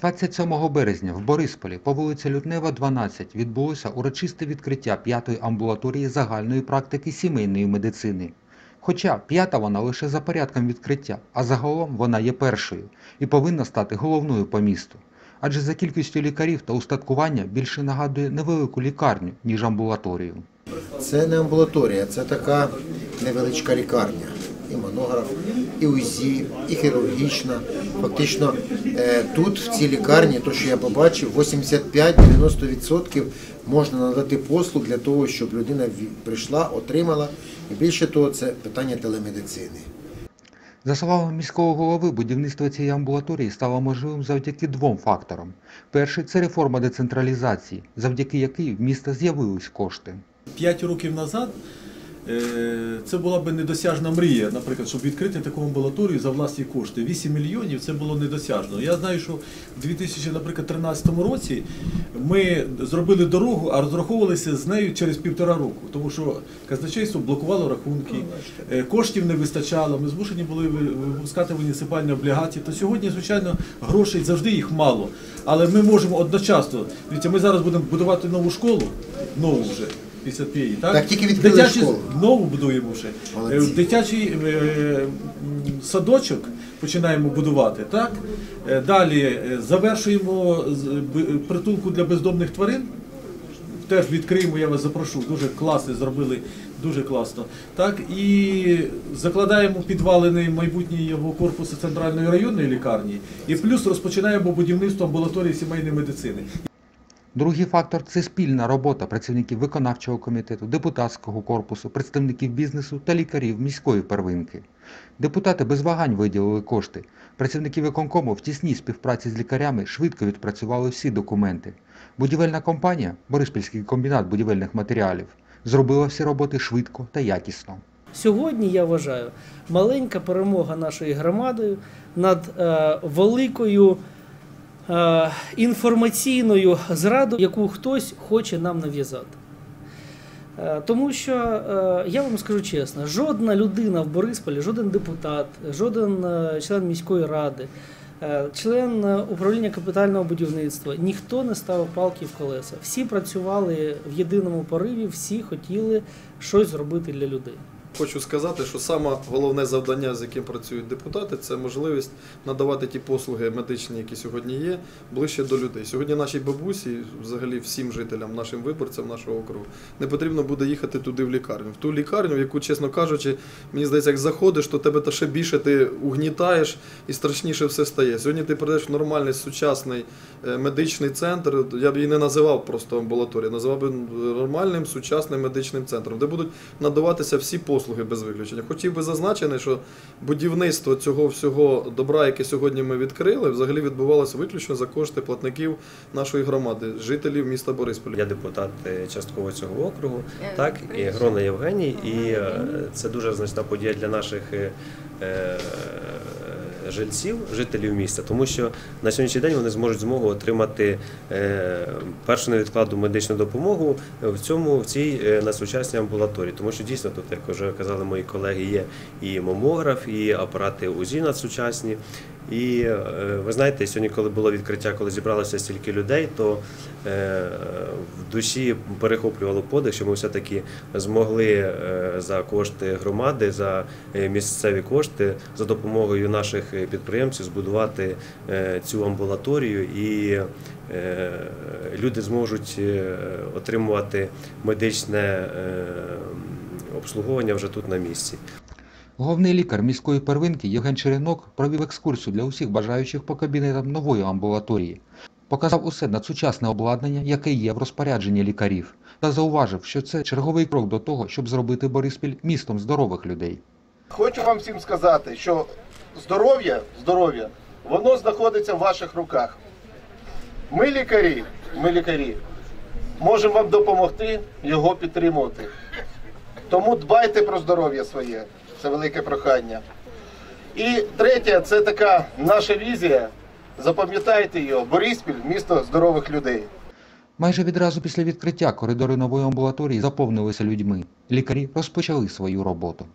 27 березня в Борисполі по вулиці Лютнева, 12 відбулося урочисте відкриття п'ятої амбулаторії загальної практики сімейної медицини. Хоча п'ята вона лише за порядком відкриття, а загалом вона є першою і повинна стати головною по місту. Адже за кількістю лікарів та устаткування більше нагадує невелику лікарню, ніж амбулаторію. Це не амбулаторія, це така невеличка лікарня. І монограф, і УЗІ, і хірургічна. Фактично е, тут, в цій лікарні, то що я побачив, 85-90% можна надати послуг для того, щоб людина прийшла, отримала. І більше того, це питання телемедицини. За словами міського голови, будівництво цієї амбулаторії стало можливим завдяки двом факторам. Перший це реформа децентралізації, завдяки якій в міста з'явились кошти. П'ять років назад це була би недосяжна мрія, наприклад, щоб відкрити таку амбулаторію за власні кошти. 8 мільйонів це було недосяжно. Я знаю, що в 2013 році ми зробили дорогу, а розраховувалися з нею через півтора року, тому що казначейство блокувало рахунки, е, коштів не вистачало, ми змушені були випускати муніципальні облігації. То сьогодні, звичайно, грошей завжди їх мало. Але ми можемо одночасно. Дивіться, ми зараз будемо будувати нову школу, нову вже. Після п'єї, так? Так, тільки відкрили Дитячий- школу. Нову будуємо вже. Молодці. Е, Дитячий е, садочок починаємо будувати, так? Е, Далі е, завершуємо з- б- притулку для бездомних тварин. Теж відкриємо, я вас запрошу. Дуже класно зробили, дуже класно. Так, і закладаємо підвалини майбутнього корпусу центральної районної лікарні. І плюс розпочинаємо будівництво амбулаторії сімейної медицини. Другий фактор це спільна робота працівників виконавчого комітету, депутатського корпусу, представників бізнесу та лікарів міської первинки. Депутати без вагань виділили кошти. Працівники виконкому в тісній співпраці з лікарями швидко відпрацювали всі документи. Будівельна компанія, Бориспільський комбінат будівельних матеріалів, зробила всі роботи швидко та якісно. Сьогодні я вважаю маленька перемога нашої громади над е, великою інформаційною зрадою, яку хтось хоче нам нав'язати. Е, Тому що е, я вам скажу чесно, жодна людина в Борисполі, жоден депутат, жоден е, член міської ради, е, член е, управління капітального будівництва, ніхто не ставив палки в колеса. Всі працювали в єдиному пориві, всі хотіли щось зробити для людей. Хочу сказати, що саме головне завдання, з яким працюють депутати, це можливість надавати ті послуги медичні, які сьогодні є, ближче до людей. Сьогодні нашій бабусі, взагалі всім жителям, нашим виборцям нашого округу, не потрібно буде їхати туди в лікарню. В ту лікарню, в яку, чесно кажучи, мені здається, як заходиш, то тебе та ще більше ти угнітаєш і страшніше все стає. Сьогодні ти прийдеш в нормальний сучасний е, медичний центр. Я б її не називав просто амбулаторією, називав би нормальним сучасним медичним центром, де будуть надаватися всі послуги без виключення. Хотів би зазначити, що будівництво цього всього добра, яке сьогодні ми відкрили, взагалі відбувалося виключно за кошти платників нашої громади, жителів міста Борисполя. Я депутат е, частково цього округу, так і Грона Євгеній, і е, це дуже значна подія для наших е, е, жильців, жителів міста, тому що на сьогоднішній день вони зможуть змогу отримати е, першу невідкладну медичну допомогу в цьому в цій надсучасній на сучасній амбулаторії, тому що дійсно тут, як вже казали мої колеги, є і мамограф, і апарати УЗІ надсучасні. І е, ви знаєте, сьогодні, коли було відкриття, коли зібралося стільки людей, то е, в душі перехоплювало подих, що ми все-таки змогли е, за кошти громади, за місцеві кошти, за допомогою наших підприємців збудувати цю амбулаторію і люди зможуть отримувати медичне обслуговування вже тут на місці. Головний лікар міської первинки Євген Черенок провів екскурсію для усіх бажаючих по кабінетам нової амбулаторії. Показав усе надсучасне обладнання, яке є в розпорядженні лікарів, та зауважив, що це черговий крок до того, щоб зробити Бориспіль містом здорових людей. Хочу вам всім сказати, що здоров'я, здоров'я, воно знаходиться в ваших руках. Ми лікарі, ми лікарі, можемо вам допомогти його підтримувати. Тому дбайте про здоров'я своє. Це велике прохання. І третє, це така наша візія. Запам'ятайте її, Бориспіль місто здорових людей. Майже відразу після відкриття коридори нової амбулаторії заповнилися людьми. Лікарі розпочали свою роботу.